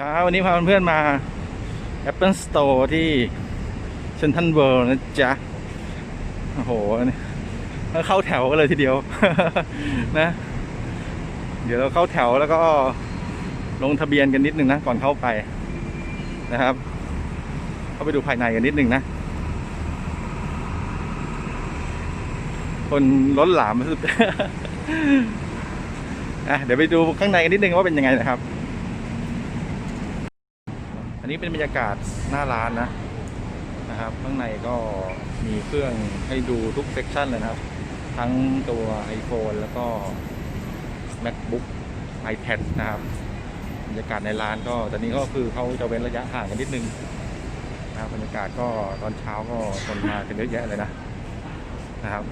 ครับวันนี้พาเพื่อนๆมา Apple Store ที่เซนทันเวิลด์นะจ๊ะ โอ้โหนี่เข้าแถวกันเลยทีเดียว นะ เดี๋ยวเราเข้าแถวแล้วก็ลงทะเบียนกันนิดนึงนะ ก่อนเข้าไปนะครับ เข้าไปดูภายในกันนิดนึงนะ คนล้นหลามสุดอะเดี๋ยวไปดูข้างในกันนิดนึงว่าเป็นยังไงนะครับ อันนี้เป็นบรรยากาศหน้าร้านนะนะครับ ข้างในก็มีเครื่องให้ดูทุกเซกชันเลยนะครับ ทั้งตัว iPhone แล้วก็ MacBook iPad นะครับบรรยากาศในร้านก็ตอนนี้ก็คือเขาจะเว้นระยะห่างกันนิดนึงนะครับบรรยากาศก็ตอนเช้าก็คนมากันเยอะแยะเลยนะนะครับ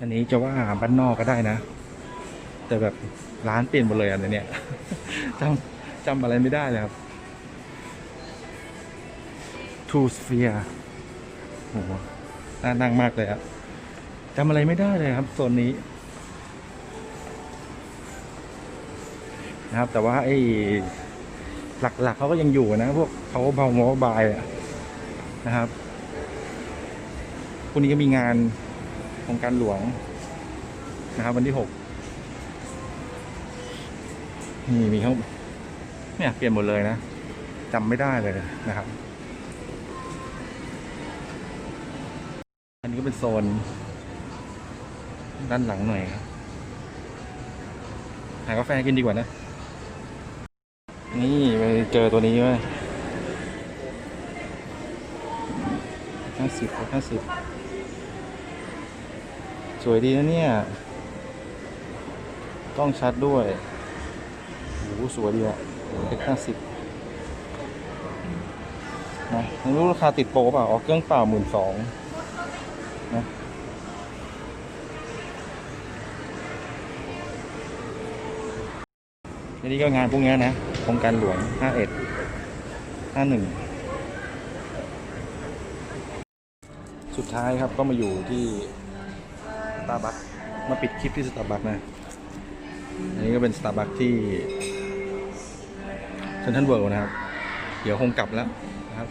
อันนี้จะว่าบ้านนอกก็ได้นะ แต่แบบร้านเปลี่ยนหมดเลยอันเนี้ยจำจำอะไรไม่ได้เลยครับ Two Sphere โอ้โหน่านั่งมากเลยครับจำอะไรไม่ได้เลยครับโซนนี้นะครับ แต่ว่าไอ้หลักๆเขาก็ยังอยู่นะ พวกเขาเบาโมบายนะครับพรุ่งนี้ก็มีงานโครงการหลวงนะครับวันที่หก นี่มีเขาเนี่ยเปลี่ยนหมดเลยนะจำไม่ได้เลยนะครับ อันนี้ก็เป็นโซน ด้านหลังหน่อยครับหากาแฟกินดีกว่านะ นี่ไปเจอตัวนี้ไหมห้าสิบห้าสิบสวยดีนะเนี่ยกล้องชัดด้วย โอ้โหสวยดีอะเล็กห้าสิบนะไม่รู้ราคาติดโปรเปล่าออกเครื่องเปล่าหมื่นสองนะนนี้ก็งานพวกนี้นะโครงการหลวงห้าเอ็ดห้าหนึ่งสุดท้ายครับก็มาอยู่ที่สตาร์บัคมาปิดคลิปที่สตาร์บัคนะ อันนี้ก็เป็นสตาร์บัคที่ เซนทรัลเวิลด์นะครับ เดี๋ยวคงกลับแล้วนะครับ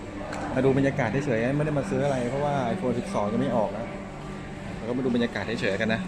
มาดูบรรยากาศเฉยๆไม่ได้มาซื้ออะไรเพราะว่า iPhone 12 จะไม่ออกนะเราก็มาดูบรรยากาศเฉยๆกันนะ